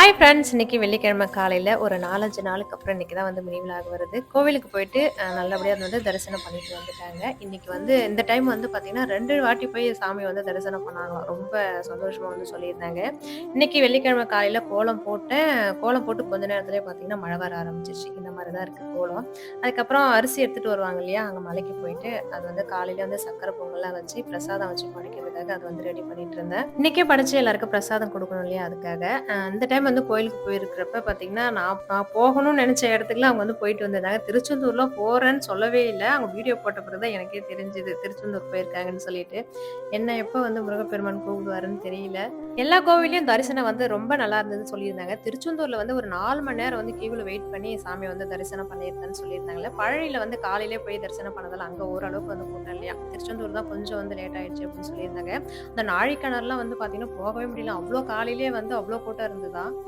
Hi friends இன்னைக்கு வெள்ளிக்கிழமை காலையில் ஒரு நாலஞ்சு நாளுக்கு அப்புறம் இன்னைக்கு தான் வந்து மினி வருது. கோவிலுக்கு போயிட்டு நல்லபடியாக வந்து தரிசனம் பண்ணிட்டு வந்துட்டாங்க. இன்றைக்கி வந்து இந்த டைம் வந்து பார்த்திங்கன்னா ரெண்டு வாட்டி போய் சாமி வந்து தரிசனம் பண்ணாங்களாம் ரொம்ப சந்தோஷமாக வந்து சொல்லியிருந்தாங்க. இன்னைக்கு வெள்ளிக்கிழமை காலையில் கோலம் போட்டேன் கோலம் போட்டு கொஞ்ச நேரத்துலேயே பார்த்தீங்கன்னா மழை வர ஆரம்பிச்சிருச்சு. இந்த மாதிரி தான் இருக்குது கோலம். அதுக்கப்புறம் அரிசி எடுத்துகிட்டு வருவாங்க இல்லையா அங்கே மலைக்கு போயிட்டு அது வந்து காலையில் வந்து சக்கரை பொங்கல்லாம் வச்சு பிரசாதம் வச்சு படைக்கிறதுக்காக அது வந்து ரெடி பண்ணிட்டு இருந்தேன். இன்றைக்கே படைச்சு எல்லாருக்கும் பிரசாதம் கொடுக்கணும் இல்லையா அதுக்காக. இந்த டைம் வந்து கோயிலுக்கு போயிருக்கிறப்ப பார்த்தீங்கன்னா நான் நான் போகணும்னு நினைச்ச இடத்துக்குலாம் அவங்க வந்து போயிட்டு வந்திருந்தாங்க. திருச்செந்தூர்ல போறேன்னு சொல்லவே இல்லை. அவங்க வீடியோ போட்ட பிறகு தான் எனக்கே தெரிஞ்சுது. திருச்செந்தூர் போயிருக்காங்கன்னு சொல்லிட்டு. என்ன எப்போ வந்து முருகப்பெருமான் கூப்பிடுவாருன்னு தெரியல. எல்லா கோவிலையும் தரிசனம் வந்து ரொம்ப நல்லா இருந்ததுன்னு சொல்லியிருந்தாங்க. திருச்செந்தூர்ல வந்து ஒரு நாலு மணி நேரம் வந்து கியூவில் வெயிட் பண்ணி சாமி வந்து தரிசனம் பண்ணியிருந்தேன்னு சொல்லியிருந்தாங்கல்ல. பழனியில வந்து காலையிலே போய் தரிசனம் பண்ணதால அங்கே ஓரளவுக்கு வந்து கூட்டம் இல்லையா? திருச்செந்தூர் தான் கொஞ்சம் வந்து லேட் ஆயிடுச்சு அப்படின்னு சொல்லியிருந்தாங்க. அந்த நாழிக்கிணறுலாம் வந்து பார்த்தீங்கன்னா போகவே முடியல. அவ்வளோ காலையிலே வந்து அவ்வளோ கூட்டம் இருந்ததா?